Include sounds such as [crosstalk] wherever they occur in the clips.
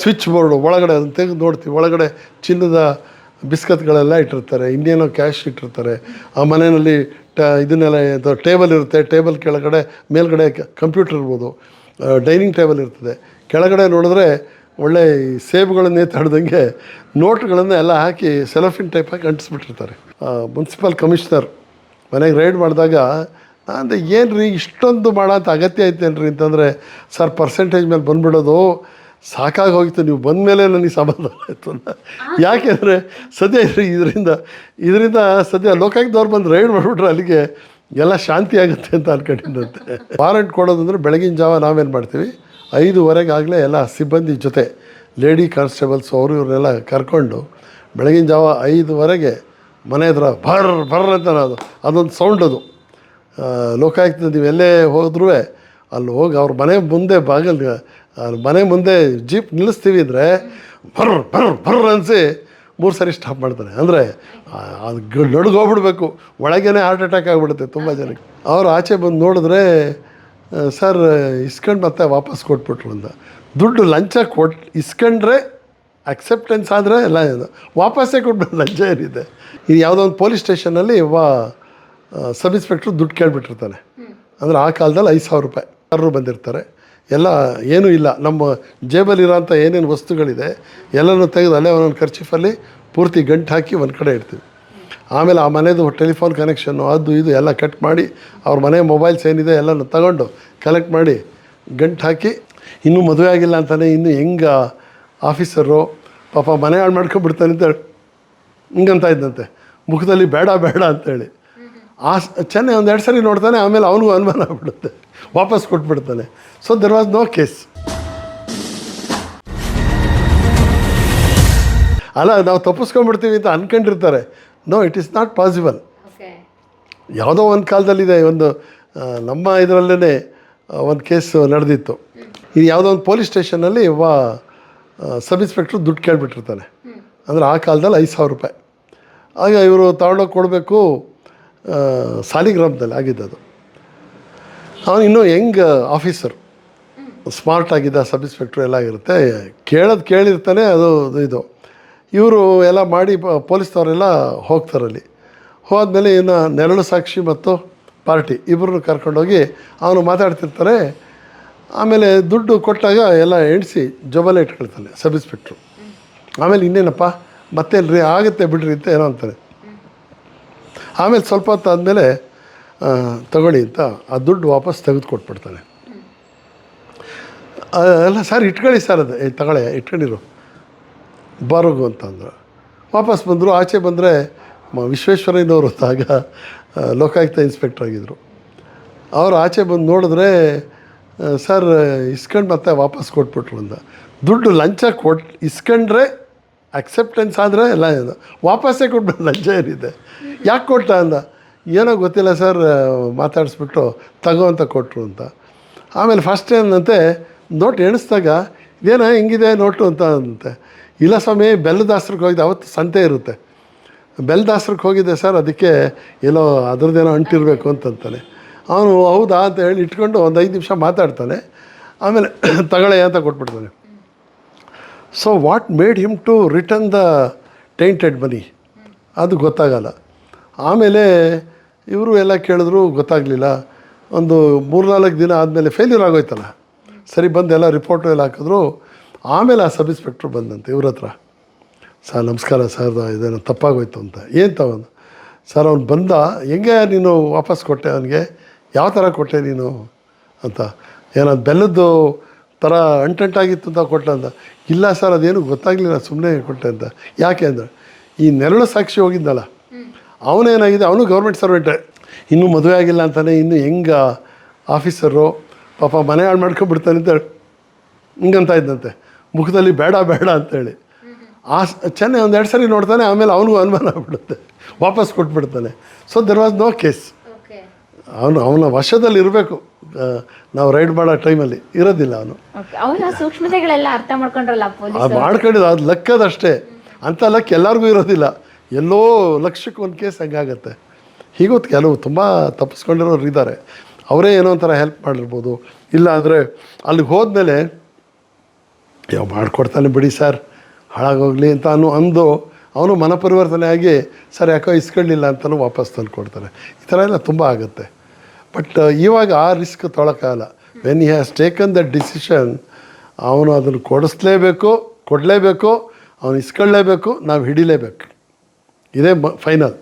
Switch board ಒಳಗಡೆ ಅದನ್ನು ತೆಗೆದು ನೋಡ್ತೀವಿ. ಒಳಗಡೆ ಚಿನ್ನದ ಬಿಸ್ಕತ್ಗಳೆಲ್ಲ ಇಟ್ಟಿರ್ತಾರೆ. ಇನ್ನೇನೋ ಕ್ಯಾಶ್ ಇಟ್ಟಿರ್ತಾರೆ. ಆ ಮನೆಯಲ್ಲಿ ಟ, ಇದನ್ನೆಲ್ಲ ಟೇಬಲ್ ಇರುತ್ತೆ. ಟೇಬಲ್ ಕೆಳಗಡೆ, ಮೇಲ್ಗಡೆ ಕಂಪ್ಯೂಟರ್ ಇರ್ಬೋದು. ಡೈನಿಂಗ್ ಟೇಬಲ್ ಇರ್ತದೆ. ಕೆಳಗಡೆ ನೋಡಿದ್ರೆ ಒಳ್ಳೆ ಸೇಬುಗಳನ್ನೇ ತಡೆದಂಗೆ ನೋಟ್ಗಳನ್ನು ಎಲ್ಲ ಹಾಕಿ ಸೆಲಫಿನ್ ಟೈಪ್ ಹಾಕಿ ಅಂಟಿಸ್ಬಿಟ್ಟಿರ್ತಾರೆ. ಮುನ್ಸಿಪಲ್ ಕಮಿಷನರ್ ಮನೆಗೆ ರೈಡ್ ಮಾಡಿದಾಗ ನಾನು ಏನು ರೀ ಇಷ್ಟೊಂದು ಮಾಡೋಂಥ ಅಗತ್ಯ ಐತೇನ್ರಿ? ಅಂತಂದರೆ, ಸರ್ ಪರ್ಸೆಂಟೇಜ್ ಮೇಲೆ ಬಂದ್ಬಿಡೋದು. ಸಾಕಾಗಿ ಹೋಗಿತ್ತು ನೀವು ಬಂದ ಮೇಲೆ ನನಗೆ ಸಮಾಧಾನ ಆಯಿತು ಅಂತ. ಯಾಕೆಂದರೆ ಸದ್ಯ ಇದ್ರಿ ಇದರಿಂದ ಇದರಿಂದ ಸದ್ಯ ಲೋಕಾಯುಕ್ತವ್ರು ಬಂದು ರೈಡ್ ಮಾಡಿಬಿಟ್ರೆ ಅಲ್ಲಿಗೆ ಎಲ್ಲ ಶಾಂತಿ ಆಗುತ್ತೆ ಅಂತ ಅನ್ಕೊಂಡಿದ್ದಂತೆ. ವಾರಂಟ್ ಕೊಡೋದಂದ್ರೆ ಬೆಳಗಿನ ಜಾವ ನಾವೇನು ಮಾಡ್ತೀವಿ? ಐದುವರೆಗೆ ಆಗಲೇ ಎಲ್ಲ ಸಿಬ್ಬಂದಿ ಜೊತೆ ಲೇಡಿ ಕಾನ್ಸ್ಟೇಬಲ್ಸ್ ಅವರು ಇವರೆಲ್ಲ ಕರ್ಕೊಂಡು ಬೆಳಗಿನ ಜಾವ ಐದುವರೆಗೆ ಮನೆ ಹತ್ರ ಭರ್ ಭರ್ ಅಂತ ಅದು ಅದೊಂದು ಸೌಂಡ್ ಅದು. ಲೋಕಾಯುಕ್ತ ನೀವು ಎಲ್ಲೇ ಹೋದ್ರೂ ಅಲ್ಲಿ ಹೋಗಿ ಅವ್ರ ಮನೆ ಮುಂದೆ ಬಾಗಿಲ್ ಮನೆ ಮುಂದೆ ಜೀಪ್ ನಿಲ್ಲಿಸ್ತೀವಿ ಅಂದರೆ ಬರ್ ಬರ್ ಬರ್ ಅನಿಸಿ ಮೂರು ಸಾರಿ ಸ್ಟಾಪ್ ಮಾಡ್ತಾರೆ. ಅಂದರೆ ಅದು ನಡುಗೋಗ್ಬಿಡ್ಬೇಕು ಒಳಗೇನೆ ಹಾರ್ಟ್ ಅಟ್ಯಾಕ್ ಆಗಿಬಿಡುತ್ತೆ ತುಂಬ ಜನಕ್ಕೆ. ಅವ್ರು ಆಚೆ ಬಂದು ನೋಡಿದ್ರೆ ಸರ್ ಇಸ್ಕೊಂಡು ಮತ್ತೆ ವಾಪಸ್ ಕೊಟ್ಬಿಟ್ರು ಅಂತ. ದುಡ್ಡು ಲಂಚ ಕೊಟ್ ಇಸ್ಕೊಂಡ್ರೆ ಅಕ್ಸೆಪ್ಟೆನ್ಸ್ ಆದರೆ ಎಲ್ಲ ವಾಪಸ್ಸೇ ಕೊಟ್ಬಿಟ್ಟು ಲಂಚ ಏನಿದೆ. ಇದು ಯಾವುದೋ ಒಂದು ಪೊಲೀಸ್ ಸ್ಟೇಷನಲ್ಲಿ ಒಬ್ಬ ಸಬ್ ಇನ್ಸ್ಪೆಕ್ಟ್ರು ದುಡ್ಡು ಕೇಳಿಬಿಟ್ಟಿರ್ತಾನೆ. ಅಂದರೆ ಆ ಕಾಲದಲ್ಲಿ ಐದು ಸಾವಿರ ರೂಪಾಯಿ. ಯಾರು ಬಂದಿರ್ತಾರೆ? ಎಲ್ಲ ಏನೂ ಇಲ್ಲ. ನಮ್ಮ ಜೇಬಲ್ಲಿರೋಂಥ ಏನೇನು ವಸ್ತುಗಳಿದೆ, ಎಲ್ಲನೂ ತೆಗೆದು ಅಲ್ಲೇ ಒಂದೊಂದು ಖರ್ಚಿಫಲ್ಲಿ ಪೂರ್ತಿ ಗಂಟು ಹಾಕಿ ಒಂದು ಕಡೆ ಇಡ್ತೀವಿ. ಆಮೇಲೆ ಆ ಮನೆಯದು ಟೆಲಿಫೋನ್ ಕನೆಕ್ಷನ್ನು ಅದು ಇದು ಎಲ್ಲ ಕಟ್ ಮಾಡಿ, ಅವ್ರ ಮನೆ ಮೊಬೈಲ್ಸ್ ಏನಿದೆ ಎಲ್ಲನೂ ತಗೊಂಡು ಕಲೆಕ್ಟ್ ಮಾಡಿ ಗಂಟು ಹಾಕಿ, ಇನ್ನೂ ಮದುವೆ ಆಗಿಲ್ಲ ಅಂತಾನೆ ಇನ್ನೂ ಹೆಂಗೆ ಆಫೀಸರು ಪಾಪ ಮನೆ ಹಾಳು ಮಾಡ್ಕೊಂಡ್ಬಿಡ್ತಾನೆ ಅಂತ ಹಿಂಗಂತ ಇದ್ದಂತೆ ಮುಖದಲ್ಲಿ ಬೇಡ ಬೇಡ ಅಂತೇಳಿ ಆ ಚೆನ್ನೈ ಒಂದು ಎರಡು ಸರಿ ನೋಡ್ತಾನೆ, ಆಮೇಲೆ ಅವನಿಗೂ ಅನುಮಾನ ಆಗ್ಬಿಡುತ್ತೆ. ವಾಪಸ್ ಕೊಟ್ಬಿಡ್ತಾನೆ. So there was no case ಅಲ್ಲ ನಾವು ತಪ್ಪಿಸ್ಕೊಂಡ್ಬಿಡ್ತೀವಿ ಅಂತ ಅನ್ಕೊಂಡಿರ್ತಾರೆ. No it is not possible ಯಾವುದೋ ಒಂದು ಕಾಲದಲ್ಲಿದೆ ಒಂದು ನಮ್ಮ ಇದರಲ್ಲೇ ಒಂದು ಕೇಸ್ ನಡೆದಿತ್ತು. ಇದು ಯಾವುದೋ ಒಂದು ಪೊಲೀಸ್ ಸ್ಟೇಷನಲ್ಲಿ ಒಬ್ಬ ಸಬ್ ಇನ್ಸ್ಪೆಕ್ಟ್ರು ದುಡ್ಡು ಕೇಳಿಬಿಟ್ಟಿರ್ತಾನೆ. ಅಂದರೆ ಆ ಕಾಲದಲ್ಲಿ ಐದು ಸಾವಿರ ರೂಪಾಯಿ. ಆಗ ಇವರು ತಗೊಂಡೋಗಿ ಕೊಡಬೇಕು ಸಾಲಿಗ್ರಾಮದಲ್ಲಿ ಆಗಿದ್ದದು. ಅವನು ಇನ್ನೂ ಯಂಗ್ ಆಫೀಸರ್ ಸ್ಮಾರ್ಟ್ ಆಗಿದ್ದ ಸಬ್ ಇನ್ಸ್ಪೆಕ್ಟ್ರು ಎಲ್ಲ ಇರುತ್ತೆ. ಕೇಳೋದು ಕೇಳಿರ್ತಾನೆ, ಅದು ಇದು. ಇವರು ಎಲ್ಲ ಮಾಡಿ ಪೊಲೀಸ್ನವರೆಲ್ಲ ಹೋಗ್ತಾರಲ್ಲಿ ಹೋದ್ಮೇಲೆ ಇನ್ನು ನೆರಳು ಸಾಕ್ಷಿ ಮತ್ತು ಪಾರ್ಟಿ ಇಬ್ಬರನ್ನು ಕರ್ಕೊಂಡೋಗಿ ಅವನು ಮಾತಾಡ್ತಿರ್ತಾರೆ. ಆಮೇಲೆ ದುಡ್ಡು ಕೊಟ್ಟಾಗ ಎಲ್ಲ ಎಣಿಸಿ ಜೊಬಲ ಇಟ್ಕೊಳ್ತಾನೆ ಸಬ್ ಇನ್ಸ್ಪೆಕ್ಟ್ರು ಆಮೇಲೆ ಇನ್ನೇನಪ್ಪ ಮತ್ತೆ ಆಗುತ್ತೆ ಬಿಡ್ರಿ ಅಂತ ಏನೋ ಅಂತಾನೆ ಆಮೇಲೆ ಸ್ವಲ್ಪ ಹೊತ್ತು ಆದಮೇಲೆ ತಗೊಳ್ಳಿ ಅಂತ ಆ ದುಡ್ಡು ವಾಪಸ್ ತೆಗೆದು ಕೊಟ್ಬಿಡ್ತಾನೆ ಅಲ್ಲ ಸರ್ ಇಟ್ಕೊಳ್ಳಿ ಸರ್ ಅದು. ತಗೊಳ್ಳಿ ಇಟ್ಕೊಂಡಿರು. ಬರೋಗು ಅಂತ ಅಂದರು. ವಾಪಸ್ ಬಂದರು. ಆಚೆ ಬಂದರೆ ವಿಶ್ವೇಶ್ವರಯ್ಯನವರು ಆ, ಲೋಕಾಯುಕ್ತ ಇನ್ಸ್ಪೆಕ್ಟರ್ ಆಗಿದ್ದರು ಅವರು ಆಚೆ ಬಂದು ನೋಡಿದ್ರೆ ಸರ್ ಇಸ್ಕೊಂಡು ಮತ್ತೆ ವಾಪಸ್ ಕೊಟ್ಬಿಟ್ರು ಅಂತ. ದುಡ್ಡು ಲಂಚ ಕೊಟ್ ಇಸ್ಕೊಂಡ್ರೆ ಅಕ್ಸೆಪ್ಟೆನ್ಸ್ ಆದರೆ ಎಲ್ಲ ವಾಪಸ್ಸೇ ಕೊಟ್ಬಿಟ್ಟು ಲಂಚ ಏನಿದೆ? ಯಾಕೆ ಕೊಟ್ಟ ಅಂದ? ಏನೋ ಗೊತ್ತಿಲ್ಲ ಸರ್, ಮಾತಾಡಿಸ್ಬಿಟ್ಟು ತಗೋ ಅಂತ ಕೊಟ್ಟರು ಅಂತ. ಆಮೇಲೆ ಫಸ್ಟ್ ಏನಂತೆ, ನೋಟ್ ಎಣಿಸ್ದಾಗ ಇದೇನೋ ಹಿಂಗಿದೆ ನೋಟು ಅಂತ ಅಂತೆ. ಇಲ್ಲ ಸ್ವಾಮಿ, ಬೆಲ್ಲದಾಸ್ರಿಗೆ ಹೋಗಿದ್ದೆ ಅವತ್ತು ಸಂತೆ ಇರುತ್ತೆ. ಬೆಲ್ಲದಾಸ್ರಿಗೆ ಹೋಗಿದ್ದೆ ಸರ್, ಅದಕ್ಕೆ ಏನೋ ಅದ್ರದ್ದೇನೋ ಅಂಟಿರಬೇಕು ಅಂತಂತಾನೆ. ಅವನು ಹೌದಾ ಅಂತ ಹೇಳಿ ಇಟ್ಕೊಂಡು ಒಂದು ಐದು ನಿಮಿಷ ಮಾತಾಡ್ತಾನೆ. ಆಮೇಲೆ ತಗೊಳ್ಳೆ ಅಂತ ಕೊಟ್ಬಿಡ್ತಾನೆ. So what made him to return the tainted money ಅದು ಗೊತ್ತಾಗಲ್ಲ. ಆಮೇಲೆ ಇವರು ಎಲ್ಲ ಕೇಳಿದ್ರು, ಗೊತ್ತಾಗಲಿಲ್ಲ. ಒಂದು ಮೂರ್ನಾಲ್ಕು ದಿನ ಆದಮೇಲೆ ಫೇಲ್ಯೂರ್ ಆಗೋಯ್ತಲ್ಲ. ಸರಿ, ಬಂದು ಎಲ್ಲ ರಿಪೋರ್ಟು ಎಲ್ಲ ಹಾಕಿದ್ರು. ಆಮೇಲೆ ಆ ಸಬ್ ಇನ್ಸ್ಪೆಕ್ಟ್ರು ಬಂದಂತೆ ಇವ್ರ ಹತ್ರ. ಸರ್, ನಮಸ್ಕಾರ ಸರ್ ಇದೇನು ತಪ್ಪಾಗೋಯ್ತು ಅಂತ. ಏನು ತಗೊಂಡು ಸರ್, ಅವ್ನು ಬಂದ, ಹೆಂಗೆ ನೀನು ವಾಪಸ್ ಕೊಟ್ಟೆ ಅವನಿಗೆ? ಯಾವ ಥರ ಕೊಟ್ಟೆ ನೀನು? ಅಂತ. ಏನೋ ಬೆಲ್ಲದ್ದು ಥರ ಅಂಟಂಟಾಗಿತ್ತು ಅಂತ ಕೊಟ್ಟೆ ಅಂತ. ಇಲ್ಲ ಸರ್, ಅದೇನು ಗೊತ್ತಾಗಲಿಲ್ಲ ಸುಮ್ಮನೆ ಕೊಟ್ಟೆ ಅಂತ. ಯಾಕೆ ಅಂದರೆ, ಈ ನೆರಳು ಸಾಕ್ಷಿ ಹೋಗಿದ್ದಲ್ಲ. ಅವನೇನಾಗಿದೆ? ಅವನು ಗೌರ್ಮೆಂಟ್ ಸರ್ವೆಂಟೇ ಇನ್ನೂ ಮದುವೆ ಆಗಿಲ್ಲ ಅಂತಾನೆ ಇನ್ನೂ ಹೆಂಗೆ ಆಫೀಸರು ಪಾಪ ಮನೆ ಹಾಳು ಮಾಡ್ಕೊಂಡ್ಬಿಡ್ತಾನೆ ಅಂತ ಹಿಂಗಂತ ಇದ್ದಂತೆ. ಮುಖದಲ್ಲಿ ಬೇಡ ಬೇಡ ಅಂತೇಳಿ ಆ ಚೆನ್ನೈ ಒಂದು ಎರಡು ಸರಿ ನೋಡ್ತಾನೆ ಆಮೇಲೆ ಅವನಿಗೂ ಅನುಮಾನ ಆಗ್ಬಿಡುತ್ತೆ. ವಾಪಸ್ ಕೊಟ್ಬಿಡ್ತಾನೆ. So there was no case ಅವನು ಅವನ ವಶದಲ್ಲಿ ಇರಬೇಕು. ನಾವು ರೈಡ್ ಮಾಡೋ ಟೈಮಲ್ಲಿ ಇರೋದಿಲ್ಲ ಅವನು. ಮಾಡ್ಕೊಂಡಿದ್ದು ಅದು ಲಕ್ಕದಷ್ಟೇ. ಅಂಥ ಲಕ್ ಎಲ್ಲರಿಗೂ ಇರೋದಿಲ್ಲ. ಎಲ್ಲೋ ಲಕ್ಷಕ್ಕೆ ಒಂದು ಕೇಸ್ ಹಂಗಾಗತ್ತೆ. ಹೀಗೊತ್ತು ಕೆಲವು ತುಂಬ ತಪ್ಪಿಸ್ಕೊಂಡಿರೋರು ಇದ್ದಾರೆ. ಅವರೇ ಏನೋ ಒಂಥರ ಹೆಲ್ಪ್ ಮಾಡಿರ್ಬೋದು. ಇಲ್ಲ ಅಂದರೆ ಅಲ್ಲಿಗೆ ಹೋದ್ಮೇಲೆ ಯಾವ ಮಾಡ್ಕೊಡ್ತಾನೆ ಬಿಡಿ ಸರ್. ಹಾಳಾಗೋಗಲಿ ಅಂತ ಅನ್ನು ಅಂದು ಅವನು ಮನಪರಿವರ್ತನೆ ಆಗಿ, ಸರ್, ಯಾಕೋ ಇಸ್ಕೊಳ್ಳಿಲ್ಲ ಅಂತಲೂ ವಾಪಸ್ ತಂದು ಕೊಡ್ತಾರೆ ಈ ಥರ ಎಲ್ಲ ತುಂಬ ಆಗುತ್ತೆ. ಬಟ್, ಇವಾಗ ಆ risk ತೊಳಕಾಗಲ್ಲ when you has taken the decision ಅವನು ಅದನ್ನು ಕೊಡಿಸ್ಲೇಬೇಕು, ಕೊಡಲೇಬೇಕು, ಅವನು ಇಸ್ಕೊಳ್ಳೇಬೇಕು, ನಾವು ಹಿಡಿಲೇಬೇಕು. ಇದೇ ಫೈನಲ್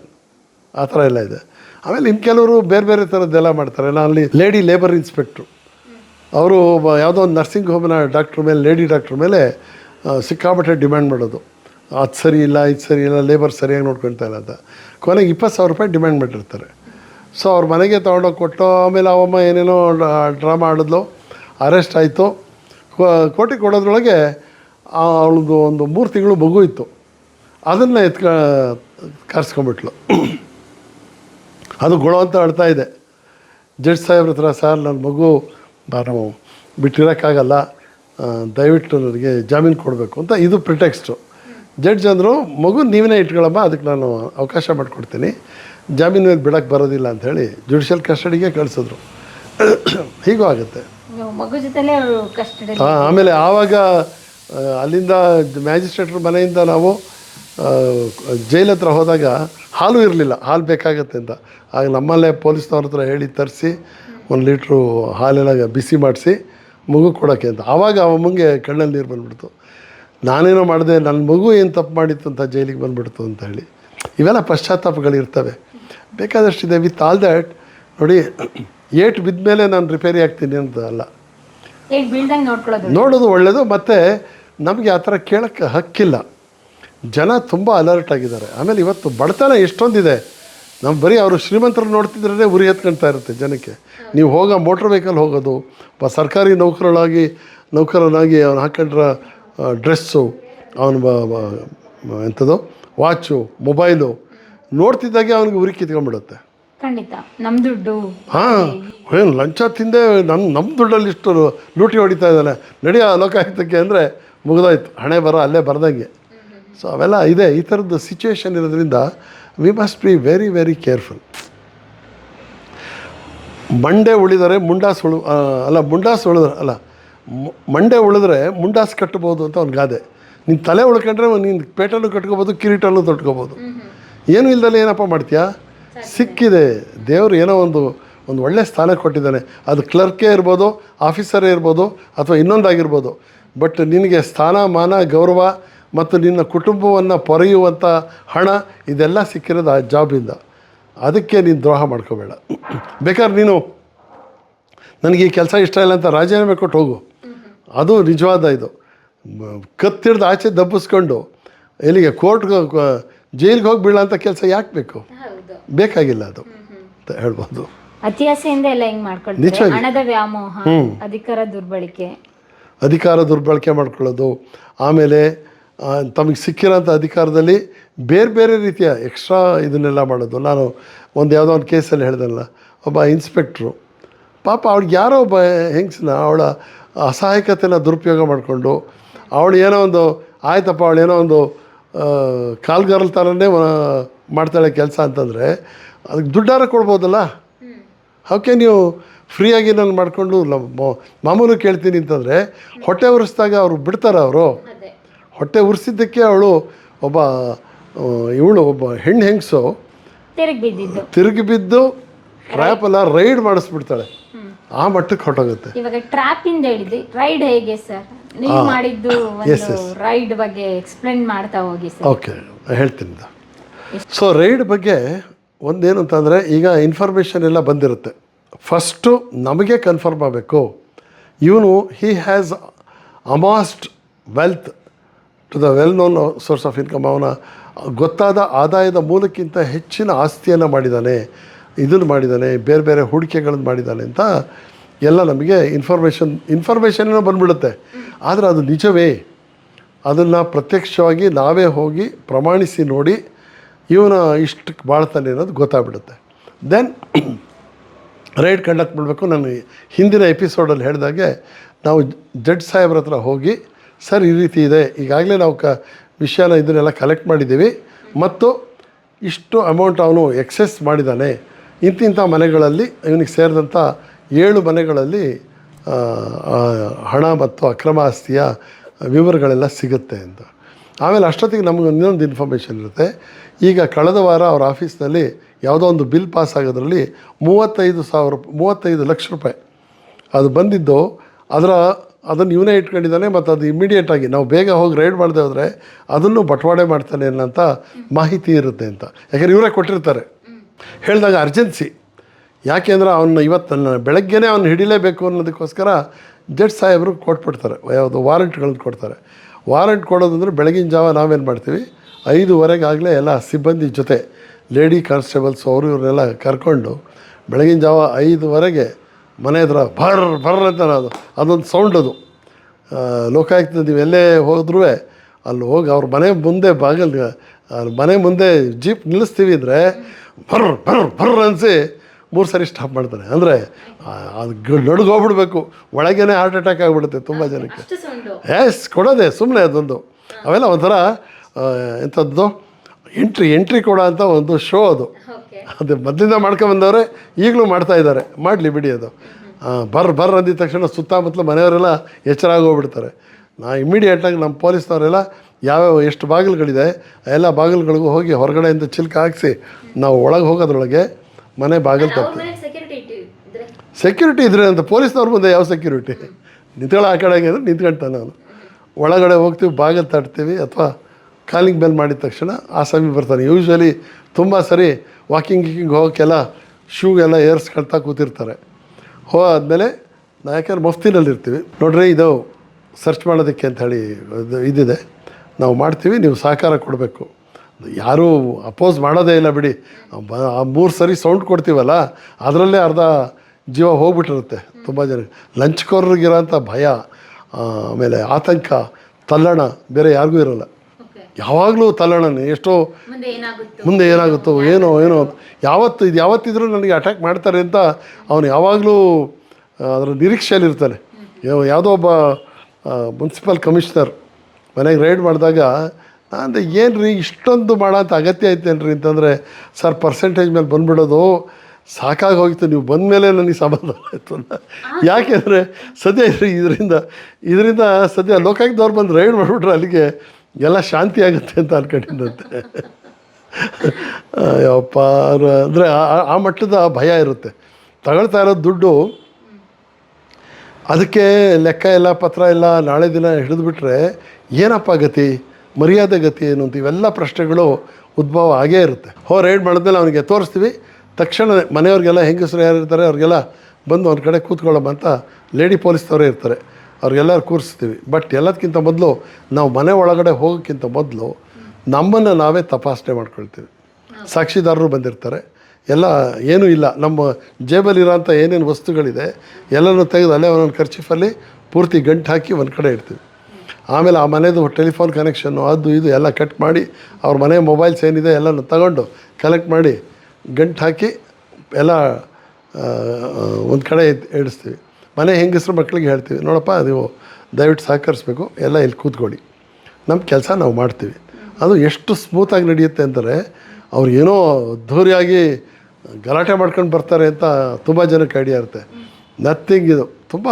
ಆ ಥರ ಎಲ್ಲ ಇದೆ. ಆಮೇಲೆ ಇನ್ನು ಕೆಲವರು ಬೇರೆ ಬೇರೆ ಥರದ್ದೆಲ್ಲ ಮಾಡ್ತಾರೆ. ನಾನು ಅಲ್ಲಿ ಲೇಡಿ ಲೇಬರ್ ಇನ್ಸ್ಪೆಕ್ಟ್ರು ಅವರು ಯಾವುದೋ ಒಂದು ನರ್ಸಿಂಗ್ ಹೋಮ್ನ ಡಾಕ್ಟ್ರ್ ಮೇಲೆ ಲೇಡಿ ಡಾಕ್ಟ್ರ್ ಮೇಲೆ ಸಿಕ್ಕಾಪಟ್ಟೆ ಡಿಮ್ಯಾಂಡ್ ಮಾಡೋದು. ಅದು ಸರಿ ಇಲ್ಲ, ಇದು ಸರಿ ಇಲ್ಲ ಲೇಬರ್ ಸರಿಯಾಗಿ ನೋಡ್ಕೊಳ್ತಾ ಇಲ್ಲ ಅಂತ. ಕೊನೆಗೆ ಇಪ್ಪತ್ತು ಸಾವಿರ ರೂಪಾಯಿ ಡಿಮ್ಯಾಂಡ್ ಮಾಡಿರ್ತಾರೆ. ಸೊ ಅವ್ರ ಮನೆಗೆ ತೊಗೊಂಡೋಗಿ ಕೊಟ್ಟು, ಆಮೇಲೆ ಅವಮ್ಮ ಏನೇನೋ ಡ್ರಾಮಾ ಆಡಿದ್ಲು ಅರೆಸ್ಟ್ ಆಯಿತು. ಕೋಟಿ ಕೊಡೋದ್ರೊಳಗೆ ಅವಳದು ಒಂದು ಮೂರು ತಿಂಗಳು ಮಗು ಇತ್ತು. ಅದನ್ನು ಎತ್ಕ ಕರ್ಸ್ಕೊಂಬಿಟ್ಲು ಅದು ಗುಣ ಅಂತ ಅಳ್ತಾ ಇದೆ. ಜಡ್ಜ್ ಸಾಹೇಬ್ರ ಹತ್ರ ಸರ್ ನನ್ನ ಮಗು ನಾನು ಬಿಟ್ಟಿರೋಕ್ಕಾಗಲ್ಲ ದಯವಿಟ್ಟು ನನಗೆ ಜಾಮೀನು ಕೊಡಬೇಕು ಅಂತ ಇದು ಪ್ರಿಟೆಕ್ಸ್ಟು ಜಡ್ಜ್ ಅಂದರು ಮಗು ನೀವೇ ಇಟ್ಕೊಳ್ಳಮ್ಮ ಅದಕ್ಕೆ ನಾನು ಅವಕಾಶ ಮಾಡಿಕೊಡ್ತೀನಿ. ಜಾಮೀನು ಮೇಲೆ ಬಿಡೋಕ್ಕೆ ಬರೋದಿಲ್ಲ ಅಂಥೇಳಿ ಜುಡಿಷಿಯಲ್ ಕಸ್ಟಡಿಗೆ ಕಳಿಸಿದ್ರು. ಹೀಗೂ ಆಗುತ್ತೆ. ಕಸ್ಟಡಿ ಆಮೇಲೆ ಆವಾಗ ಅಲ್ಲಿಂದ ಮ್ಯಾಜಿಸ್ಟ್ರೇಟ್ರ ಮನೆಯಿಂದ ನಾವು ಜೈಲ್ ಹತ್ರ ಹೋದಾಗ ಹಾಲು ಇರಲಿಲ್ಲ ಹಾಲು ಬೇಕಾಗತ್ತೆ ಅಂತ. ಆಗ ನಮ್ಮಲ್ಲೇ ಪೊಲೀಸ್ನವ್ರ ಹತ್ರ ಹೇಳಿ ತರಿಸಿ ಒಂದು ಲೀಟ್ರು ಹಾಲೆಲ್ಲ ಬಿಸಿ ಮಾಡಿಸಿ ಮಗು ಕೊಡೋಕ್ಕೆ ಅಂತ. ಆವಾಗ ಅಮ್ಮಂಗೆ ಕಣ್ಣಲ್ಲಿ ನೀರು ಬಂದ್ಬಿಡ್ತು. ನಾನೇನೋ ಮಾಡಿದೆ ನನ್ನ ಮಗು ಏನು ತಪ್ಪು ಮಾಡಿತ್ತು ಅಂತ ಜೈಲಿಗೆ ಬಂದುಬಿಡ್ತು ಅಂತ ಹೇಳಿ. ಇವೆಲ್ಲ ಪಶ್ಚಾತ್ತಾಪಗಳಿರ್ತವೆ ಬೇಕಾದಷ್ಟಿದೆ ವಿತ್ ಆಲ್ ದ್ಯಾಟ್ ನೋಡಿ ಏಟ್ ಬಿದ್ದ ಮೇಲೆ ನಾನು ರಿಪೇರಿ ಆಗ್ತೀನಿ ಅಂತ ಅಲ್ಲ. ನೋಡೋದು ಒಳ್ಳೆಯದು ಮತ್ತು ನಮಗೆ ಆ ಥರ ಕೇಳೋಕ್ಕೆ ಹಕ್ಕಿಲ್ಲ. ಜನ ತುಂಬ ಅಲರ್ಟ್ ಆಗಿದ್ದಾರೆ. ಆಮೇಲೆ ಇವತ್ತು ಬಡತನ ಎಷ್ಟೊಂದಿದೆ. ನಮ್ಮ ಬರೀ ಅವರು ಶ್ರೀಮಂತರು ನೋಡ್ತಿದ್ರೆ ಉರಿ ಎತ್ಕೊಳ್ತಾ ಇರುತ್ತೆ ಜನಕ್ಕೆ. ನೀವು ಹೋಗೋ ಮೋಟ್ರ್ ವೆಹಿಕಲ್ ಹೋಗೋದು ಒಬ್ಬ ಸರ್ಕಾರಿ ನೌಕರನಾಗಿ ನೌಕರನಾಗಿ ಅವನು ಹಾಕೊಂಡ್ರ ಡ್ರೆಸ್ಸು ಅವನು ಎಂಥದ್ದು ವಾಚು ಮೊಬೈಲು ನೋಡ್ತಿದ್ದಾಗೆ ಅವನಿಗೆ ಉರಿ ಕಿತ್ಕೊಂಡ್ಬಿಡುತ್ತೆ. ಖಂಡಿತ. ನಮ್ಮ ದುಡ್ಡು. ಹಾಂ ಏನು ಲಂಚ ತಿಂದೆ ನಮ್ಮ ನಮ್ಮ ದುಡ್ಡಲ್ಲಿ ಇಷ್ಟು ಲೂಟಿ ಹೊಡಿತಾ ಇದ್ದಾನೆ. ನಡೆಯ ಲೋಕಾಯುಕ್ತಕ್ಕೆ ಅಂದರೆ ಮುಗಿದೋಯ್ತು. ಹಣೆ ಬರೋ ಅಲ್ಲೇ ಬರ್ದಂಗೆ. ಸೊ ಅವೆಲ್ಲ ಇದೆ. ಈ ಥರದ್ದು ಸಿಚುವೇಷನ್ ಇರೋದ್ರಿಂದ we must be very very careful ಮಂಡೆ ಉಳಿದರೆ ಮುಂಡಾಸ್ ಉಳು ಅಲ್ಲ, ಮುಂಡಾಸ್ ಉಳಿದ್ರೆ, ಅಲ್ಲ ಮಂಡೆ ಉಳಿದ್ರೆ ಮುಂಡಾಸ್ ಕಟ್ಟಬೋದು ಅಂತ ಒಂದು ಗಾದೆ. ನಿನ್ನ ತಲೆ ಉಳ್ಕೊಂಡ್ರೆ ನೀನು ಪೇಟನ್ನು ಕಟ್ಕೋಬೋದು ಕಿರೀಟಲ್ಲೂ ತೊಟ್ಕೋಬೋದು. ಏನು ಇಲ್ದಲೆ ಏನಪ್ಪ ಮಾಡ್ತೀಯಾ? ಸಿಕ್ಕಿದೆ. ದೇವರು ಏನೋ ಒಂದು ಒಂದು ಒಳ್ಳೆ ಸ್ಥಾನ ಕೊಟ್ಟಿದ್ದಾನೆ. ಅದು ಕ್ಲರ್ಕೇ ಇರ್ಬೋದು, ಆಫೀಸರೇ ಇರ್ಬೋದು, ಅಥವಾ ಇನ್ನೊಂದಾಗಿರ್ಬೋದು. ಬಟ್ ನಿನಗೆ ಸ್ಥಾನಮಾನ, ಗೌರವ ಮತ್ತು ನಿನ್ನ ಕುಟುಂಬವನ್ನು ಪೊರೆಯುವಂಥ ಹಣ ಇದೆಲ್ಲ ಸಿಕ್ಕಿರೋದು ಆ ಜಾಬಿಂದ. ಅದಕ್ಕೆ ನೀನು ದ್ರೋಹ ಮಾಡ್ಕೋಬೇಡ. ಬೇಕಾದ್ರೆ ನೀನು ನನಗೆ ಈ ಕೆಲಸ ಇಷ್ಟ ಇಲ್ಲ ಅಂತ ರಾಜೀನಾಮೆ ಕೊಟ್ಟು ಹೋಗು. ಅದು ನಿಜವಾದ ಇದು. ಕತ್ತಿಡ್ದು ಆಚೆ ದಬ್ಬಿಸ್ಕೊಂಡು ಎಲ್ಲಿಗೆ ಕೋರ್ಟ್ಗೆ ಜೈಲಿಗೆ ಹೋಗಿ ಅಂತ ಕೆಲಸ ಯಾಕೆ ಬೇಕು? ಹೌದು. ಬೇಕಾಗಿಲ್ಲ ಅದು. ಅಂತ ಹೇಳ್ಬೋದು. ಅತಿಯಾಸೆಯಿಂದ ಎಲ್ಲ ಹೆಂಗ್ ಮಾಡ್ಕೊಳ್ತಾರೆ. ನಿಜವಾಗಿ. ಹಣದ ವ್ಯಾಮೋಹ ಅಧಿಕಾರ ದುರ್ಬಳಕೆ. ಅಧಿಕಾರ ದುರ್ಬಳಕೆ ಮಾಡ್ಕೊಳ್ಳೋದು. ಆಮೇಲೆ ತಮಗೆ ಸಿಕ್ಕಿರೋಂಥ ಅಧಿಕಾರದಲ್ಲಿ ಬೇರೆ ಬೇರೆ ರೀತಿಯ ಎಕ್ಸ್ಟ್ರಾ ಇದನ್ನೆಲ್ಲ ಮಾಡೋದು. ನಾನು ಒಂದು ಯಾವುದೋ ಒಂದು ಕೇಸಲ್ಲಿ ಹೇಳ್ದಲ್ಲ ಒಬ್ಬ ಇನ್ಸ್ಪೆಕ್ಟ್ರು ಪಾಪ ಅವ್ಳಿಗೆ ಯಾರೋ ಒಬ್ಬ ಹೆಂಗ್ಸನ್ನ ಅವಳ ಅಸಹಾಯಕತೆನ ದುರುಪಯೋಗ ಮಾಡಿಕೊಂಡು, ಅವಳು ಏನೋ ಒಂದು, ಆಯ್ತಪ್ಪ, ಅವಳು ಏನೋ ಒಂದು ಕಾಲ್ಗಾರಲ್ ಥರನೇ ಮಾಡ್ತಾಳೆ ಕೆಲಸ ಅಂತಂದರೆ, ಅದಕ್ಕೆ ದುಡ್ಡಾರ ಕೊಡ್ಬೋದಲ್ಲ? ಅವಕ್ಕೆ ನೀವು ಫ್ರೀಯಾಗಿ ನಾನು ಮಾಡಿಕೊಂಡು ಮಾಮೂಲು ಕೇಳ್ತೀನಿ ಅಂತಂದರೆ, ಹೊಟ್ಟೆ ಉರಿಸಿದಾಗ ಅವರು ಬಿಡ್ತಾರೆ ಅವರು. ಹೊಟ್ಟೆ ಉರಿಸಿದ್ದಕ್ಕೆ ಅವಳು ಒಬ್ಬ ಇವಳು ಒಬ್ಬ ಹೆಣ್ಣು ಹೆಂಗಸು ತಿರುಗಿ ಬಿದ್ದಿದ್ದು. ತಿರುಗಿ ಬಿದ್ದು ಟ್ರ್ಯಾಪೆಲ್ಲ ರೈಡ್ ಮಾಡಿಸ್ಬಿಡ್ತಾಳೆ. ಆ ಮಟ್ಟಕ್ಕೆ ಹೊಟ್ಟೋಗುತ್ತೆ ಇವಾಗ ಟ್ರಾಪ್ ಇಂದ ಹೇಳಿದ್ರಿ ರೈಡ್ ಹೇಗೆ ಸರ್? ನೀವು ಮಾಡಿದ್ದು ಒಂದು ರೈಡ್ ಬಗ್ಗೆ ಎಕ್ಸ್ಪ್ಲೇನ್ ಮಾಡ್ತಾ ಹೋಗಿ ಸರ್. ಓಕೆ ಹೇಳ್ತೀನಿ ಸೊ ರೈಡ್ ಬಗ್ಗೆ ಒಂದೇನು ಅಂತಂದರೆ ಈಗ ಇನ್ಫಾರ್ಮೇಷನ್ ಎಲ್ಲ ಬಂದಿರುತ್ತೆ. ಫಸ್ಟು ನಮಗೆ ಕನ್ಫರ್ಮ್ ಆಗಬೇಕು. ಇವನು he has amassed wealth to the well known source of income ಅವನ ಗೊತ್ತಾದ ಆದಾಯದ ಮೂಲಕ್ಕಿಂತ ಹೆಚ್ಚಿನ ಆಸ್ತಿಯನ್ನು ಮಾಡಿದ್ದಾನೆ ಇದನ್ನು ಮಾಡಿದ್ದಾನೆ ಬೇರೆ ಬೇರೆ ಹೂಡಿಕೆಗಳನ್ನು ಮಾಡಿದ್ದಾನೆ ಅಂತ ಎಲ್ಲ ನಮಗೆ ಇನ್ಫಾರ್ಮೇಷನ್ ಇನ್ಫಾರ್ಮೇಷನ್ ಬಂದ್ಬಿಡುತ್ತೆ. ಆದರೆ ಅದು ನಿಜವೇ? ಅದನ್ನು ಪ್ರತ್ಯಕ್ಷವಾಗಿ ನಾವೇ ಹೋಗಿ ಪ್ರಮಾಣಿಸಿ ನೋಡಿ ಇವನ ಇಷ್ಟು ಬಾಳ್ತಾನೆ ಅನ್ನೋದು ಗೊತ್ತಾಗ್ಬಿಡುತ್ತೆ. ದೆನ್ ರೈಡ್ ಕಂಡಕ್ಟ್ ಮಾಡಬೇಕು. ನಾನು ಹಿಂದಿನ ಎಪಿಸೋಡಲ್ಲಿ ಹೇಳಿದಾಗೆ ನಾವು ಜಡ್ ಸಾಹೇಬ್ರ ಹತ್ರ ಹೋಗಿ ಸರ್, ಈ ರೀತಿ ಇದೆ. ಈಗಾಗಲೇ ನಾವು ಕ, ವಿಷಯನ ಇದನ್ನೆಲ್ಲ ಕಲೆಕ್ಟ್ ಮಾಡಿದ್ದೀವಿ. ಮತ್ತು ಇಷ್ಟು ಅಮೌಂಟ್ ಅವನು ಎಕ್ಸೆಸ್ ಮಾಡಿದ್ದಾನೆ ಇಂತಿಂಥ ಮನೆಗಳಲ್ಲಿ ಇವನಿಗೆ ಸೇರಿದಂಥ ಏಳು ಮನೆಗಳಲ್ಲಿ ಹಣ ಮತ್ತು ಅಕ್ರಮ ಆಸ್ತಿಯ ವಿವರಗಳೆಲ್ಲ ಸಿಗುತ್ತೆ ಅಂತ. ಆಮೇಲೆ ಅಷ್ಟೊತ್ತಿಗೆ ನಮಗೆ ಇನ್ನೊಂದು ಇನ್ಫಾರ್ಮೇಷನ್ ಇರುತ್ತೆ. ಈಗ ಕಳೆದ ವಾರ ಅವ್ರ ಆಫೀಸ್ನಲ್ಲಿ ಯಾವುದೋ ಒಂದು ಬಿಲ್ ಪಾಸ್ ಆಗೋದ್ರಲ್ಲಿ ಮೂವತ್ತೈದು ಸಾವಿರ ಮೂವತ್ತೈದು ಲಕ್ಷ ರೂಪಾಯಿ ಅದು ಬಂದಿದ್ದು. ಅದರ ಅದನ್ನು ಇವನೇ ಇಟ್ಕೊಂಡಿದ್ದಾನೆ ಮತ್ತು ಅದು ಇಮಿಡಿಯೇಟಾಗಿ ನಾವು ಬೇಗ ಹೋಗಿ ರೈಡ್ ಮಾಡದೆ ಹೋದರೆ ಅದನ್ನು ಬಟವಾಡೆ ಮಾಡ್ತಾನೆ ಅನ್ನೋಂಥ ಮಾಹಿತಿ ಇರುತ್ತೆ ಅಂತ. ಯಾಕೆಂದರೆ ಇವರೇ ಕೊಟ್ಟಿರ್ತಾರೆ. ಹೇಳಿದಾಗ ಅರ್ಜೆನ್ಸಿ ಯಾಕೆಂದ್ರೆ ಅವನ್ನ ಇವತ್ತು ಬೆಳಗ್ಗೆನೇ ಅವ್ನು ಹಿಡಿಲೇಬೇಕು ಅನ್ನೋದಕ್ಕೋಸ್ಕರ ಜಡ್ಜ್ ಸಾಹೇಬರು ಕೊಟ್ಬಿಡ್ತಾರೆ ಯಾವುದು ವಾರಂಟ್ಗಳನ್ನು ಕೊಡ್ತಾರೆ. ವಾರಂಟ್ ಕೊಡೋದಂದ್ರೆ ಬೆಳಗಿನ ಜಾವ ನಾವೇನು ಮಾಡ್ತೀವಿ? ಐದುವರೆಗೆ ಆಗಲೇ ಎಲ್ಲ ಸಿಬ್ಬಂದಿ ಜೊತೆ ಲೇಡಿ ಕಾನ್ಸ್ಟೇಬಲ್ಸ್ ಅವರು ಇವರನ್ನೆಲ್ಲ ಕರ್ಕೊಂಡು ಬೆಳಗಿನ ಜಾವ ಐದುವರೆಗೆ ಮನೆ ಹತ್ರ ಭರ್ ಭರ್ ಅಂತ ಅದು. ಅದೊಂದು ಸೌಂಡ್ ಅದು. ಲೋಕಾಯುಕ್ತ ನೀವು ಎಲ್ಲೇ ಹೋದ್ರೂ ಅಲ್ಲಿ ಹೋಗಿ ಅವ್ರ ಮನೆ ಮುಂದೆ ಬಾಗಿಲು ಮನೆ ಮುಂದೆ ಜೀಪ್ ನಿಲ್ಲಿಸ್ತೀವಿ ಅಂದರೆ ಭರ್ ಭರ್ ಭರ್ ಅನಿಸಿ ಮೂರು ಸಾರಿ ಸ್ಟಾಪ್ ಮಾಡ್ತಾರೆ. ಅಂದರೆ ಅದು ನಡುಗೋಗ್ಬಿಡ್ಬೇಕು. ಒಳಗೇನೆ ಹಾರ್ಟ್ ಅಟ್ಯಾಕ್ ಆಗಿಬಿಡುತ್ತೆ ತುಂಬ ಜನಕ್ಕೆ. ಎಸ್ ಕೊಡೋದೆ ಸುಮ್ಮನೆ ಅದೊಂದು. ಅವೆಲ್ಲ ಒಂಥರ ಎಂಥದ್ದು? ಎಂಟ್ರಿ ಎಂಟ್ರಿ ಕೊಡೋ ಅಂತ ಒಂದು ಶೋ ಅದು. ಅದು ಮೊದಲಿಂದ ಮಾಡ್ಕೊಂಬಂದವ್ರೆ ಈಗಲೂ ಮಾಡ್ತಾ ಇದ್ದಾರೆ. ಮಾಡಲಿ ಬಿಡಿ ಅದು. ಬರ್ ಬರ್ ಅಂದಿದ ತಕ್ಷಣ ಸುತ್ತಮುತ್ತಲ ಮನೆಯವರೆಲ್ಲ ಎಚ್ಚರ ಆಗೋಗ್ಬಿಡ್ತಾರೆ ನಾ ಇಮ್ಮಿಡಿಯೇಟಾಗಿ ನಮ್ಮ ಪೊಲೀಸ್ನವರೆಲ್ಲ ಯಾವ್ಯಾವ ಎಷ್ಟು ಬಾಗಿಲುಗಳಿದೆ ಎಲ್ಲ ಬಾಗಿಲುಗಳಿಗೂ ಹೋಗಿ ಹೊರಗಡೆಯಿಂದ ಚಿಲ್ಕ ಹಾಕಿಸಿ ನಾವು ಒಳಗೆ ಹೋಗೋದ್ರೊಳಗೆ ಮನೆ ಬಾಗಿಲು ತರ್ತೀವಿ. ತಪ್ಪು ಸೆಕ್ಯೂರಿಟಿ ಇದ್ರೆ? ಅಂತ ಪೊಲೀಸ್ನವ್ರ ಮುಂದೆ ಯಾವ ಸೆಕ್ಯೂರಿಟಿ ನಿಂತ್ಕೊಳ್ಳೋ ಆ ಕಡೆಗೆ ಅಂದ್ರೆ ನಿಂತ್ಕೊಳ್ತಾನೆ ಅವನು ಒಳಗಡೆ ಹೋಗ್ತೀವಿ ಬಾಗಿಲು ತಟ್ತೀವಿ ಅಥವಾ ಕಾಲಿಂಗ್ ಬೆಲ್ ಮಾಡಿದ ತಕ್ಷಣ ಆ ಸ್ವಾಮಿ ಬರ್ತಾನೆ. ಯೂಶ್ವಲಿ ತುಂಬ ಸರಿ ವಾಕಿಂಗ್ ಗೀಕಿಂಗ್ ಹೋಗೋಕ್ಕೆಲ್ಲ ಶೂಗೆಲ್ಲ ಏರ್ಸ್ಕೊಳ್ತಾ ಕೂತಿರ್ತಾರೆ. ಹೋದ್ಮೇಲೆ ನಾ ಯಾಕಂದ್ರೆ ಮಫ್ತಿನಲ್ಲಿರ್ತೀವಿ. ನೋಡ್ರಿ ಇದು ಸರ್ಚ್ ಮಾಡೋದಕ್ಕೆ ಅಂತ ಹೇಳಿ ಇದು ಇದಿದೆ. ನಾವು ಮಾಡ್ತೀವಿ, ನೀವು ಸಹಕಾರ ಕೊಡಬೇಕು. ಯಾರೂ ಅಪೋಸ್ ಮಾಡೋದೇ ಇಲ್ಲ ಬಿಡಿ. ಆ ಮೂರು ಸರಿ ಸೌಂಡ್ ಕೊಡ್ತೀವಲ್ಲ, ಅದರಲ್ಲೇ ಅರ್ಧ ಜೀವ ಹೋಗ್ಬಿಟ್ಟಿರುತ್ತೆ ತುಂಬ ಜನ. ಲಂಚ್ಕೋರ್ರಿಗಿರೋಂಥ ಭಯ ಆಮೇಲೆ ಆತಂಕ, ತಲ್ಲಣ ಬೇರೆ ಯಾರಿಗೂ ಇರೋಲ್ಲ. ಯಾವಾಗಲೂ ತಲ್ಲಣನೆ ಎಷ್ಟೋ ಮುಂದೆ ಏನಾಗುತ್ತೋ. ಏನೋ ಏನೋ ಯಾವತ್ತು ಇದು ಯಾವತ್ತಿದ್ರೂ ನನಗೆ ಅಟ್ಯಾಕ್ ಮಾಡ್ತಾರೆ ಅಂತ ಅವನು ಯಾವಾಗಲೂ ಅದರ ನಿರೀಕ್ಷೆಯಲ್ಲಿ ಇರ್ತಾನೆ. ಯಾವ- ಯಾವುದೋ ಒಬ್ಬ ಮುನ್ಸಿಪಲ್ ಕಮಿಷನರ್ ಮನೆಗೆ ರೈಡ್ ಮಾಡಿದಾಗ ನಾನು ಏನು ರೀ ಇಷ್ಟೊಂದು ಮಾಡೋ ಅಂತ ಅಗತ್ಯ ರೀ ಅಂತಂದರೆ ಸರ್ ಪರ್ಸೆಂಟೇಜ್ ಮೇಲೆ ಬಂದುಬಿಡೋದು ಸಾಕಾಗಿ ಹೋಗಿತ್ತು ನೀವು ಬಂದ ಮೇಲೆ ನನಗೆ ಸಮಾಧಾನ ಆಯಿತು ಅಂತ. ಯಾಕೆಂದರೆ ಸದ್ಯ ಇದ್ರಿ ಇದರಿಂದ ಇದರಿಂದ ಸದ್ಯ ಲೋಕಾಯುಕ್ತವ್ರು ಬಂದು ರೈಡ್ ಮಾಡಿಬಿಟ್ರೆ ಅಲ್ಲಿಗೆ ಎಲ್ಲ ಶಾಂತಿ ಆಗುತ್ತೆ ಅಂತ ಅನ್ಕೊಂಡಿದ್ದಂತೆ. ಯಾವಪ್ಪ ಅಂದರೆ ಆ ಮಟ್ಟದ ಭಯ ಇರುತ್ತೆ. ತಗೊಳ್ತಾ ಇರೋ ದುಡ್ಡು, ಅದಕ್ಕೆ ಲೆಕ್ಕ ಇಲ್ಲ, ಪತ್ರ ಇಲ್ಲ, ನಾಳೆ ದಿನ ಹಿಡಿದುಬಿಟ್ರೆ ಏನಪ್ಪ ಗತಿ, ಮರ್ಯಾದೆ ಗತಿ ಏನು ಅಂತ ಇವೆಲ್ಲ ಪ್ರಶ್ನೆಗಳು ಉದ್ಭವ ಆಗೇ ಇರುತ್ತೆ. ಹೋ ರೈಡ್ ಮಾಡಿದ್ಮೇಲೆ ಅವನಿಗೆ ತೋರಿಸ್ತೀವಿ. ತಕ್ಷಣ ಮನೆಯವ್ರಿಗೆಲ್ಲ ಹೆಂಗಸರು ಯಾರು ಇರ್ತಾರೆ ಅವ್ರಿಗೆಲ್ಲ ಬಂದು ಒಂದು ಕಡೆ ಕೂತ್ಕೊಳ್ಳೋಮ್ಮ ಅಂತ ಲೇಡಿ ಪೊಲೀಸ್ನವರೇ ಇರ್ತಾರೆ. ಅವ್ರಿಗೆಲ್ಲರೂ ಕೂರಿಸ್ತೀವಿ. ಬಟ್ ಎಲ್ಲದಕ್ಕಿಂತ ಮೊದಲು ನಾವು ಮನೆ ಒಳಗಡೆ ಹೋಗೋಕ್ಕಿಂತ ಮೊದಲು ನಮ್ಮನ್ನು ನಾವೇ ತಪಾಸಣೆ ಮಾಡ್ಕೊಳ್ತೀವಿ. ಸಾಕ್ಷಿದಾರರು ಬಂದಿರ್ತಾರೆ. ಎಲ್ಲ ಏನೂ ಇಲ್ಲ. ನಮ್ಮ ಜೇಬಲ್ಲಿರೋಂಥ ಏನೇನು ವಸ್ತುಗಳಿದೆ ಎಲ್ಲನೂ ತೆಗೆದು ಅಲ್ಲೇ ಒಂದೊಂದು ಖರ್ಚಿಫಲ್ಲಿ ಪೂರ್ತಿ ಗಂಟು ಹಾಕಿ ಒಂದು ಕಡೆ ಇಡ್ತೀವಿ. ಆಮೇಲೆ ಆ ಮನೆಯದು ಟೆಲಿಫೋನ್ ಕನೆಕ್ಷನ್ನು ಅದು ಇದು ಎಲ್ಲ ಕಟ್ ಮಾಡಿ ಅವ್ರ ಮನೆ ಮೊಬೈಲ್ಸ್ ಏನಿದೆ ಎಲ್ಲನೂ ತಗೊಂಡು ಕಲೆಕ್ಟ್ ಮಾಡಿ ಗಂಟು ಹಾಕಿ ಎಲ್ಲ ಒಂದು ಕಡೆ ಇಡಿಸ್ತೀವಿ. ಮನೆ ಹೆಂಗಸ್ರು ಮಕ್ಕಳಿಗೆ ಹೇಳ್ತೀವಿ ನೋಡಪ್ಪ ನೀವು ದಯವಿಟ್ಟು ಸಹಕರಿಸ್ಬೇಕು ಎಲ್ಲ ಇಲ್ಲಿ ಕೂತ್ಕೊಳ್ಳಿ. ನಮ್ಮ ಕೆಲಸ ನಾವು ಮಾಡ್ತೀವಿ. ಅದು ಎಷ್ಟು ಸ್ಮೂತಾಗಿ ನಡೆಯುತ್ತೆ ಅಂದರೆ ಅವ್ರು ಏನೋ ಅದ್ಧೂರಿಯಾಗಿ ಗಲಾಟೆ ಮಾಡ್ಕೊಂಡು ಬರ್ತಾರೆ ಅಂತ ತುಂಬ ಜನಕ್ಕೆ ಐಡಿಯಾ ಇರುತ್ತೆ. ನಥಿಂಗ್ ಇದು. ತುಂಬ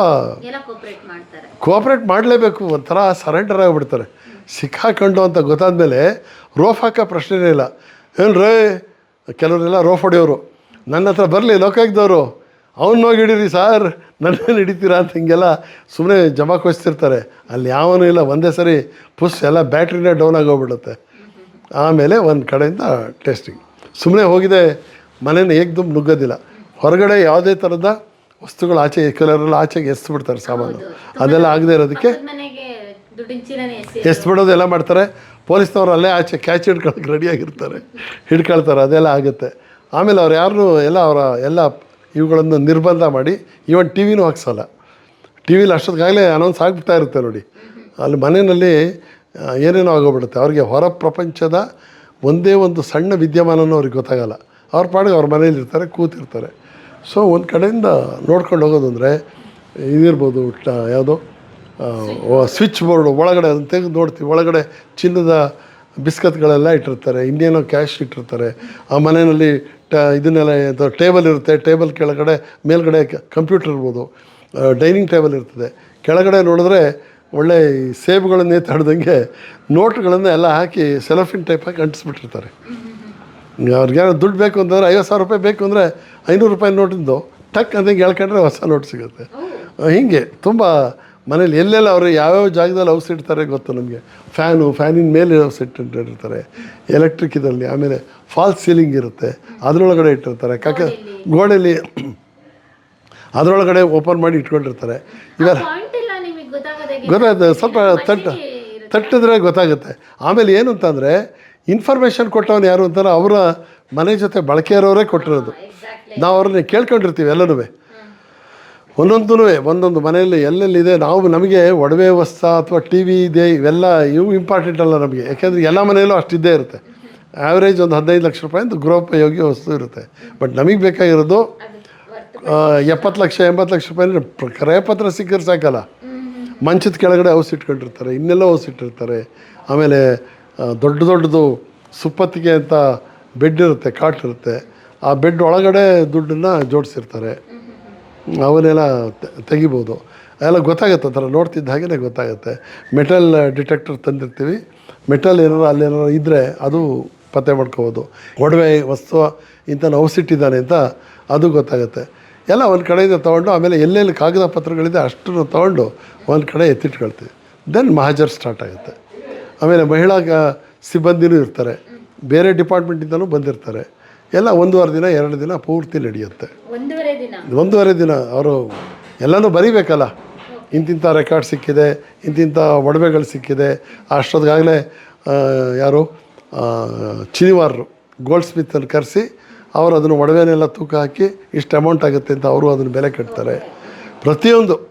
ಕೋಆಪ್ರೇಟ್ ಮಾಡಲೇಬೇಕು. ಒಂಥರ ಸರೆಂಡರ್ ಆಗಿಬಿಡ್ತಾರೆ. ಸಿಕ್ಕಾಕೊಂಡು ಅಂತ ಗೊತ್ತಾದ್ಮೇಲೆ ರೋಫ್ ಹಾಕೋ ಪ್ರಶ್ನೆನೇ ಇಲ್ಲ. ಏನು ರೇ ಕೆಲವರೆಲ್ಲ ರೋಫ್ ಹೊಡೆಯೋರು. ನನ್ನ ಹತ್ರ ಬರಲಿ ಲೋಕಾಯ್ದವರು ಹೋಗಿ ಹಿಡೀರಿ ಸಾರ್. ನನ್ನಲ್ಲಿ ಹಿಡಿತೀರಾ ಅಂತ ಹಿಂಗೆಲ್ಲ ಸುಮ್ಮನೆ ಜಮಾಕೊಸ್ತಿರ್ತಾರೆ ಅಲ್ಲಿ ಯಾವನೂ ಇಲ್ಲ. ಒಂದೇ ಸರಿ ಪುಸ್ ಎಲ್ಲ ಬ್ಯಾಟ್ರಿನೇ ಡೌನ್ ಆಗೋಗ್ಬಿಡುತ್ತೆ. ಆಮೇಲೆ ಒಂದು ಕಡೆಯಿಂದ ಟೇಸ್ಟಿಂಗ್. ಸುಮ್ಮನೆ ಹೋಗಿದೆ. ಮನೇನ ಏಕ್ದಮ್ ನುಗ್ಗೋದಿಲ್ಲ. ಹೊರಗಡೆ ಯಾವುದೇ ಥರದ ವಸ್ತುಗಳು ಆಚೆ ಕೆಲವರೆಲ್ಲ ಆಚೆಗೆ ಎಸ್ಬಿಡ್ತಾರೆ ಸಾಮಾನು. ಅದೆಲ್ಲ ಆಗದೆ ಇರೋದಕ್ಕೆ ಎಸ್ಬಿಡೋದು ಬಿಡೋದು ಎಲ್ಲ ಮಾಡ್ತಾರೆ. ಪೊಲೀಸ್ನವ್ರು ಅಲ್ಲೇ ಆಚೆ ಕ್ಯಾಚ್ ಹಿಡ್ಕೊಳಕ್ಕೆ ರೆಡಿಯಾಗಿರ್ತಾರೆ ಹಿಡ್ಕೊಳ್ತಾರೆ. ಅದೆಲ್ಲ ಆಗುತ್ತೆ. ಆಮೇಲೆ ಅವ್ರು ಯಾರು ಎಲ್ಲ ಅವರ ಎಲ್ಲ ಇವುಗಳನ್ನು ನಿರ್ಬಂಧ ಮಾಡಿ ಈವನ್ ಟಿ ವಿನೂ ಹಾಕ್ಸಲ್ಲ. ಟಿ ವಿಲಿ ಅಷ್ಟೊತ್ತಿಗಾಗಲೇ ಅನೌನ್ಸ್ ಆಗ್ಬಿಡ್ತಾ ಇರುತ್ತೆ ನೋಡಿ. ಅಲ್ಲಿ ಮನೆಯಲ್ಲಿ ಏನೇನೋ ಆಗೋಗ್ಬಿಡುತ್ತೆ. ಅವ್ರಿಗೆ ಹೊರ ಪ್ರಪಂಚದ ಒಂದೇ ಒಂದು ಸಣ್ಣ ವಿದ್ಯಮಾನನೂ ಅವ್ರಿಗೆ ಗೊತ್ತಾಗಲ್ಲ. ಅವ್ರ ಪಾಡಿಗೆ ಅವ್ರ ಮನೇಲಿರ್ತಾರೆ ಕೂತಿರ್ತಾರೆ. ಸೊ ಒಂದು ಕಡೆಯಿಂದ ನೋಡ್ಕೊಂಡು ಹೋಗೋದು ಅಂದರೆ ಇದಿರ್ಬೋದು ಯಾವುದು ಸ್ವಿಚ್ ಬೋರ್ಡ್ ಒಳಗಡೆ ಅದನ್ನು ತೆಗೆದು ನೋಡ್ತೀವಿ. ಒಳಗಡೆ ಚಿನ್ನದ ಬಿಸ್ಕತ್ಗಳೆಲ್ಲ ಇಟ್ಟಿರ್ತಾರೆ ಇನ್ನೇನೋ ಕ್ಯಾಶ್ ಇಟ್ಟಿರ್ತಾರೆ. ಆ ಮನೆಯಲ್ಲಿ ಟ ಇದನ್ನೆಲ್ಲ ಟೇಬಲ್ ಇರುತ್ತೆ ಟೇಬಲ್ ಕೆಳಗಡೆ ಮೇಲ್ಗಡೆ ಕಂಪ್ಯೂಟರ್ ಇರ್ಬೋದು ಡೈನಿಂಗ್ ಟೇಬಲ್ ಇರ್ತದೆ. ಕೆಳಗಡೆ ನೋಡಿದ್ರೆ ಒಳ್ಳೆ ಸೇಬುಗಳನ್ನೇ ತಡ್ದಂಗೆ ನೋಟ್ಗಳನ್ನು ಎಲ್ಲ ಹಾಕಿ ಸೆಲಫಿನ್ ಟೈಪ್ ಹಾಕಿ ಅಂಟಿಸ್ಬಿಟ್ಟಿರ್ತಾರೆ. ಅವ್ರಿಗೇನೋ ದುಡ್ಡು ಬೇಕು ಅಂತಂದರೆ ಐವತ್ತು ಸಾವಿರ ರೂಪಾಯಿ ಬೇಕು ಅಂದರೆ ಐನೂರು ರೂಪಾಯಿ ನೋಟಿಂದು ಟಕ್ ಅಂತ ಹೇಳ್ಕೊಂಡ್ರೆ ಹೊಸ ನೋಟ್ ಸಿಗುತ್ತೆ. ಹೀಗೆ ತುಂಬ ಮನೇಲಿ ಎಲ್ಲೆಲ್ಲ ಅವರು ಯಾವ್ಯಾವ ಜಾಗದಲ್ಲಿ ಔಸ್ ಇಡ್ತಾರೆ ಗೊತ್ತು ನಮಗೆ. ಫ್ಯಾನು ಫ್ಯಾನಿನ ಮೇಲೆ ಔಸ್ ಇಟ್ಟಿರ್ತಾರೆ ಎಲೆಕ್ಟ್ರಿಕ್ ಇದರಲ್ಲಿ ಆಮೇಲೆ ಫಾಲ್ಸ್ ಸೀಲಿಂಗ್ ಇರುತ್ತೆ. ಅದರೊಳಗಡೆ ಇಟ್ಟಿರ್ತಾರೆ. ಕಕ್ಕ ಗೋಡೆಯಲ್ಲಿ [clears throat] ಅದರೊಳಗಡೆ ಓಪನ್ ಮಾಡಿ ಇಟ್ಕೊಂಡಿರ್ತಾರೆ. ಇವೆಲ್ಲ ಗೊತ್ತಾಗೋದೇ ಗೊತ್ತಾಗುತ್ತೆ ಸ್ವಲ್ಪ ತಟ್ಟ ತಟ್ಟಿದ್ರೆ ಗೊತ್ತಾಗುತ್ತೆ. ಆಮೇಲೆ ಏನು ಅಂತಂದರೆ ಇನ್ಫಾರ್ಮೇಷನ್ ಕೊಟ್ಟವನು ಯಾರು ಅಂತಾರೆ ಅವರ ಮನೆ ಜೊತೆ ಬಳಕೆ ಇರೋರೇ ಕೊಟ್ಟಿರೋದು. ನಾವು ಅವ್ರನ್ನ ಕೇಳ್ಕೊಂಡಿರ್ತೀವಿ ಎಲ್ಲನೂ ಒಂದೊಂದೂ ಒಂದೊಂದು ಮನೆಯಲ್ಲಿ ಎಲ್ಲೆಲ್ಲಿದೆ ನಾವು ನಮಗೆ ಒಡವೆ ವಸ್ತು ಅಥವಾ ಟಿ ವಿ ಇದೆ, ಇವೆಲ್ಲ ಇವು ಇಂಪಾರ್ಟೆಂಟ್ ಅಲ್ಲ ನಮಗೆ. ಯಾಕೆಂದರೆ ಎಲ್ಲ ಮನೆಯಲ್ಲೂ ಅಷ್ಟಿದ್ದೇ ಇರುತ್ತೆ. ಆ್ಯಾವ್ರೇಜ್ ಒಂದು ಹದಿನೈದು ಲಕ್ಷ ರೂಪಾಯಿ ಅಂತ ಗೃಹೋಪಯೋಗಿ ವಸ್ತು ಇರುತ್ತೆ. ಬಟ್ ನಮಗೆ ಬೇಕಾಗಿರೋದು ಎಪ್ಪತ್ತು ಲಕ್ಷ, ಎಂಬತ್ತು ಲಕ್ಷ ರೂಪಾಯಿ ಕ್ರಯಪತ್ರ ಸಿಕ್ಕರೆ ಸಾಕಲ್ಲ. ಮಂಚದ ಕೆಳಗಡೆ ಔಸ್ ಇಟ್ಕೊಂಡಿರ್ತಾರೆ, ಇನ್ನೆಲ್ಲ ಔಸ್ ಇಟ್ಟಿರ್ತಾರೆ. ಆಮೇಲೆ ದೊಡ್ಡ ದೊಡ್ಡದು ಸುಪ್ಪತ್ತಿಗೆ ಅಂತ ಬೆಡ್ ಇರುತ್ತೆ, ಕಾಟ್ ಇರುತ್ತೆ. ಆ ಬೆಡ್ ಒಳಗಡೆ ದುಡ್ಡನ್ನು ಜೋಡಿಸಿರ್ತಾರೆ. ಅವನ್ನೆಲ್ಲ ತೆಗಿಬೋದು. ಅದೆಲ್ಲ ಗೊತ್ತಾಗುತ್ತೆ, ಆ ಥರ ನೋಡ್ತಿದ್ದ ಹಾಗೆಯೇ ಗೊತ್ತಾಗುತ್ತೆ. Metal detector ತಂದಿರ್ತೀವಿ. ಮೆಟಲ್ ಏನಾರು ಅಲ್ಲೇನಾರು ಇದ್ದರೆ ಅದು ಪತ್ತೆ ಮಾಡ್ಕೋಬೋದು. ಒಡವೆ ವಸ್ತು ಇಂಥ ಔಸಿಟ್ಟಿದ್ದಾನೆ ಅಂತ ಅದು ಗೊತ್ತಾಗುತ್ತೆ. ಎಲ್ಲ ಒಂದು ಕಡೆಯಿಂದ ತೊಗೊಂಡು, ಆಮೇಲೆ ಎಲ್ಲೆಲ್ಲಿ ಕಾಗದ ಪತ್ರಗಳಿದೆ ಅಷ್ಟನ್ನು ತೊಗೊಂಡು ಒಂದು ಕಡೆ ಎತ್ತಿಟ್ಕೊಳ್ತೀವಿ. ದೆನ್ ಮಹಾಜರ್ ಸ್ಟಾರ್ಟ್ ಆಗುತ್ತೆ. ಆಮೇಲೆ ಮಹಿಳಾ ಸಿಬ್ಬಂದಿನೂ ಇರ್ತಾರೆ. ಬೇರೆ ಡಿಪಾರ್ಟ್ಮೆಂಟಿಂದಲೂ ಬಂದಿರ್ತಾರೆ. ಎಲ್ಲ ಒಂದೂವರೆ ದಿನ ಎರಡು ದಿನ ಪೂರ್ತಿ ನಡೆಯುತ್ತೆ. ಒಂದೂವರೆ ದಿನ? ಅವರು ಎಲ್ಲನೂ ಬರೀಬೇಕಲ್ಲ. ಇಂತಿಂಥ ರೆಕಾರ್ಡ್ ಸಿಕ್ಕಿದೆ ಇಂತಿಂಥ ಒಡವೆಗಳು ಸಿಕ್ಕಿದೆ. ಅಷ್ಟೊತ್ತಿಗಾಗಲೇ ಯಾರು ಚಿನಿವಾರರು ಗೋಲ್ಡ್ ಸ್ಮಿತನ್ನು ಕರೆಸಿ ಅವರು ಅದನ್ನು ಒಡವೆನೆಲ್ಲ ತೂಕ ಹಾಕಿ ಇಷ್ಟು ಅಮೌಂಟ್ ಆಗುತ್ತೆ ಅಂತ ಅವರು ಅದನ್ನು ಬೆಲೆ ಕಟ್ತಾರೆ. ಪ್ರತಿಯೊಂದು